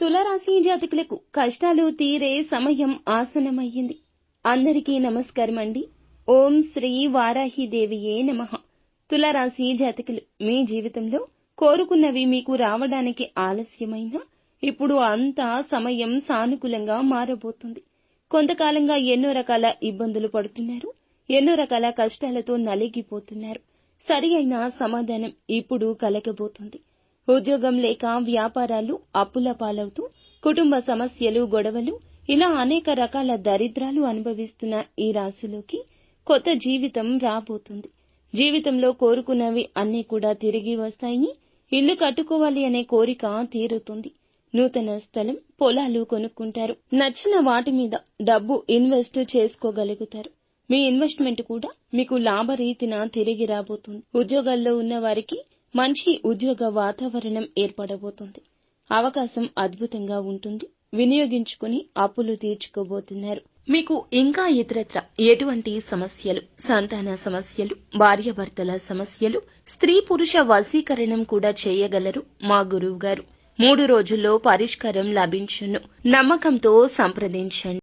తులారాశి జాతకులకు కష్టాలు తీరే సమయం ఆసనమయ్యింది అందరికీ నమస్కారం అండి ఓం శ్రీ వారాహిదేవియే నమ. తులారాశి జాతకులు మీ జీవితంలో కోరుకున్నవి మీకు రావడానికి ఆలస్యమైనా ఇప్పుడు అంతా సమయం సానుకూలంగా మారబోతుంది. కొంతకాలంగా ఎన్నో రకాల ఇబ్బందులు పడుతున్నారు. ఎన్నో రకాల కష్టాలతో నలిగిపోతున్నారు. సరి అయిన సమాధానం ఇప్పుడు కలగబోతుంది. ఉద్యోగం లేక వ్యాపారాలు అప్పుల పాలవుతూ కుటుంబ సమస్యలు గొడవలు ఇలా అనేక రకాల దరిద్రాలు అనుభవిస్తున్న ఈ రాశిలోకి కొత్త జీవితం రాబోతుంది. జీవితంలో కోరుకున్నవి అన్నీ కూడా తిరిగి వస్తాయి ఇల్లు కట్టుకోవాలి అనే కోరిక తీరుతుంది. నూతన స్థలం పొలాలు కొనుక్కుంటారు. నచ్చిన వాటి మీద డబ్బు ఇన్వెస్ట్ చేసుకోగలుగుతారు. మీ ఇన్వెస్ట్మెంట్ కూడా మీకు లాభరీతిన తిరిగి రాబోతుంది. ఉద్యోగాల్లో ఉన్న వారికి మంచి ఉద్యోగ వాతావరణం ఏర్పడబోతోంది. అవకాశం అద్భుతంగా ఉంటుంది. వినియోగించుకుని అప్పులు తీర్చుకోబోతున్నారు. మీకు ఇంకా ఇతరత్ర ఎటువంటి సమస్యలు సంతాన సమస్యలు భార్యాభర్తల సమస్యలు స్త్రీ పురుష వశీకరణం కూడా చేయగలరు మా గురువు గారు మూడు రోజుల్లో పరిష్కారం లభించును. నమ్మకంతో సంప్రదించండి.